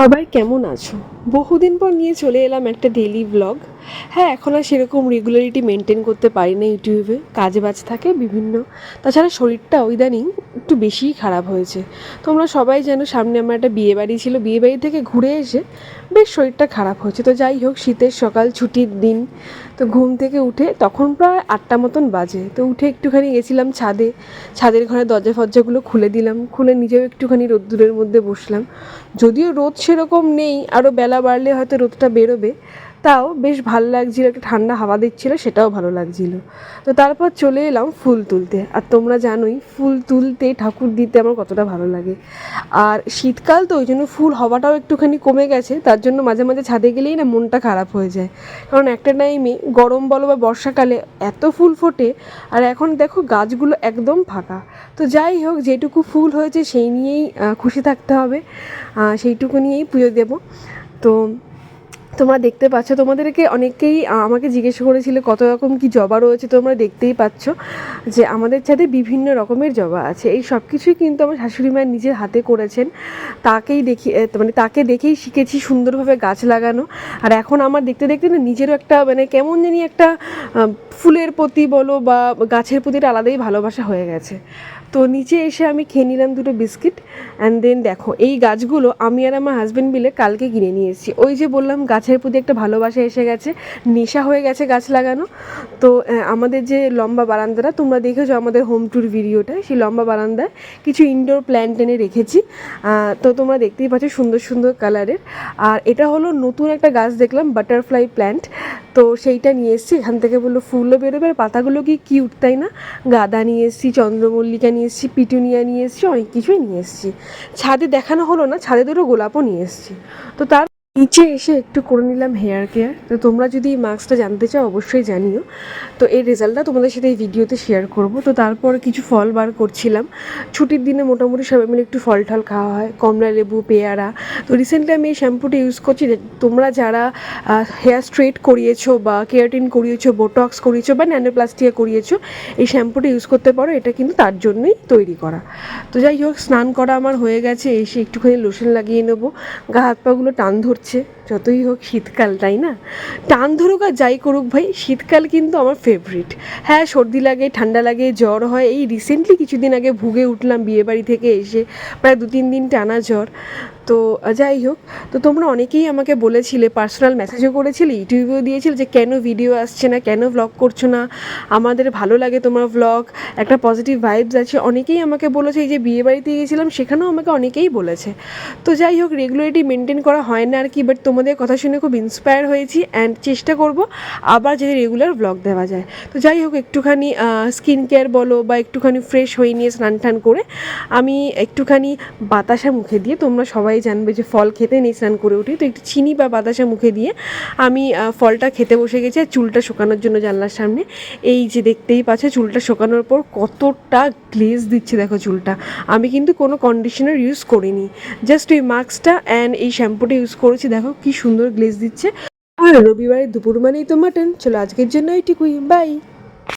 সবাই কেমন আছো? বহুদিন পর নিয়ে চলে এলাম একটা ডেলি ব্লগ হ্যাঁ এখন আর সেরকম রেগুলারিটি মেনটেন করতে পারি না ইউটিউবে। কাজে বাজ থাকে বিভিন্ন। তাছাড়া শরীরটা ইদানিং একটু বেশিই খারাপ হয়েছে। তোমরা সবাই জানো, সামনে আমার একটা বিয়ে বাড়ি ছিল। বিয়ে বাড়ি থেকে ঘুরে এসে বেশ শরীরটা খারাপ হয়েছে। তো যাই হোক, শীতের সকাল, ছুটির দিন, তো ঘুম থেকে উঠে তখন প্রায় আটটা মতন বাজে। তো উঠে একটুখানি গেছিলাম ছাদে। ছাদের ঘরে দরজা ফরজাগুলো খুলে দিলাম। খুলে নিজেও একটুখানি রোদ্দুরের মধ্যে বসলাম। যদিও রোদ সেরকম নেই আরও বেলা বাড়লে হয়তো রোদটা বেরোবে। তাও বেশ ভালো লাগছিল, একটা ঠান্ডা হাওয়া দিচ্ছিল, সেটাও ভালো লাগছিল। তো তারপর চলে এলাম ফুল তুলতে। আর তোমরা জানোই, ফুল তুলতে, ঠাকুর দিতে আমার কতটা ভালো লাগে। আর শীতকাল তো ওই জন্য ফুল হওয়াটাও একটুখানি কমে গেছে, তার জন্য মাঝে মাঝে ছাদে গেলেই না মনটা খারাপ হয়ে যায়। কারণ একটা টাইমে গরম বলো বা বর্ষাকালে এত ফুল ফোটে, আর এখন দেখো গাছগুলো একদম ফাঁকা। তো যাই হোক, যেটুকু ফুল হয়েছে সেই নিয়েই খুশি থাকতে হবে। সেইটুকু নিয়েই পুজো দেবো। তো তোমরা দেখতে পাচ্ছ, তোমাদেরকে অনেকেই আমাকে জিজ্ঞেস করেছিল কত রকম কি জবা রয়েছে, তোমরা দেখতেই পাচ্ছ যে আমাদের ছাদে বিভিন্ন রকমের জবা আছে। এই সব কিছুই কিন্তু আমার শাশুড়ি মায়ের নিজের হাতে করেছেন। তাকেই দেখি মানে তাকে দেখেই শিখেছি সুন্দরভাবে গাছ লাগানো। আর এখন আমার দেখতে দেখতে না নিজেরও একটা মানে কেমন জানি একটা ফুলের প্রতি বলো বা গাছের প্রতি আলাদাই ভালোবাসা হয়ে গেছে। তো নিচে এসে আমি খেয়ে নিলাম দুটো বিস্কিট অ্যান্ড দেন দেখো, এই গাছগুলো আমি আর আমার হাজব্যান্ড মিলে কালকে কিনে নিয়ে এসেছি। ওই যে বললাম, গাছের প্রতি একটা ভালোবাসা এসে গেছে, নেশা হয়ে গেছে গাছ লাগানো। তো আমাদের যে লম্বা বারান্দাটা, তোমরা দেখেছ আমাদের হোম ট্যুর ভিডিওটা, সেই লম্বা বারান্দায় কিছু ইনডোর প্ল্যান্ট এনে রেখেছি। তো তোমরা দেখতেই পাচ্ছ সুন্দর সুন্দর কালারের আর এটা হলো নতুন একটা গাছ দেখলাম বাটারফ্লাই প্ল্যান্ট তো সেইটা নিয়ে এসেছি, এখান থেকে বলল, ফুলও বেরোবে আর পাতাগুলো কি কিউট তাই না? গাঁদা নিয়ে এসেছি, চন্দ্রমল্লিকা নিয়ে এসেছি, পিটুনিয়া নিয়ে এসেছি, অনেক কিছুই নিয়ে এসেছি। ছাদে দেখানো হলো না, ছাদে দুটো গোলাপও নিয়ে এসেছি। তো তার নিচে এসে একটু করে নিলাম হেয়ার কেয়ার তো তোমরা যদি এই মাস্কটা জানতে চাও, অবশ্যই জানিও। তো এই রেজাল্টটা তোমাদের সাথে এই ভিডিওতে শেয়ার করব। তো তারপর কিছু ফল বার করছিলাম। ছুটির দিনে মোটামুটি সবাই মিলে একটু ফল টল খাওয়া হয়, কমলা লেবু, পেয়ারা। তো রিসেন্টলি আমি এই শ্যাম্পুটা ইউজ করছি তোমরা যারা হেয়ার স্ট্রেট করিয়েছো বা কেয়ারটিন করিয়েছো বোটক্স করিয়েছো বা ন্যানোপ্লাস্টিয়া করিয়েছো, এই শ্যাম্পুটা ইউজ করতে পারো। এটা কিন্তু তার জন্যই তৈরি করা। তো যাই হোক, স্নান করা আমার হয়ে গেছে। এসে একটুখানি লোশন লাগিয়ে নেব। গা হাত পাগুলো টান ধরছে যতই হোক শীতকাল, তাই না? টান ধরুক আর যাই করুক ভাই, শীতকাল কিন্তু আমার ফেভারিট হ্যাঁ সর্দি লাগে, ঠান্ডা লাগে, জ্বর হয়, এই রিসেন্টলি কিছুদিন আগে ভুগে উঠলাম বিয়েবাড়ি থেকে এসে, প্রায় দু তিন দিন টানা জ্বর। তো যাই হোক, তো তোমরা অনেকেই আমাকে বলেছিলে পার্সোনাল মেসেজও করেছিলে ইউটিউবেও দিয়েছিলে যে কেন ভিডিও আসছে না, কেন ভ্লগ করছ না? আমাদের ভালো লাগে তোমার ভ্লগ একটা পজিটিভ ভাইবস আছে। অনেকেই আমাকে বলেছে, এই যে বিয়ে বাড়িতে গিয়েছিলাম সেখানেও আমাকে অনেকেই বলেছে। তো যাই হোক রেগুলারিটি মেনটেন করা হয় না আর কি বাট তোমাদের কথা শুনে খুব ইন্সপায়ার হয়েছি অ্যান্ড চেষ্টা করব আবার যদি রেগুলার ব্লগ দেওয়া যায়। তো যাই হোক, একটুখানি স্কিন কেয়ার বলো বা একটুখানি ফ্রেশ হয়ে নিয়ে স্নান টান করে আমি একটুখানি বাতাসা মুখে দিয়ে, তোমরা সবাই জানবে যে ফল খেতে নেই স্নান করে উঠি, তো একটু চিনি বা বাতাসা মুখে দিয়ে আমি ফলটা খেতে বসে গেছি আর চুলটা শুকানোর জন্য জানলার সামনে। এই যে দেখতেই পাচ্ছে, চুলটা শুকানোর পর কতটা গ্লেজ দিচ্ছে দেখো চুলটা। আমি কিন্তু কোনো কন্ডিশনার ইউজ করিনি। জাস্ট এই মাস্কটা অ্যান্ড এই শ্যাম্পুটা ইউজ করেছি দেখো কি সুন্দর গ্লেজ দিচ্ছে। আর রবিবারের দুপুর মানেই তো মাটন চলো আজকের জন্য এইটুকুই বাই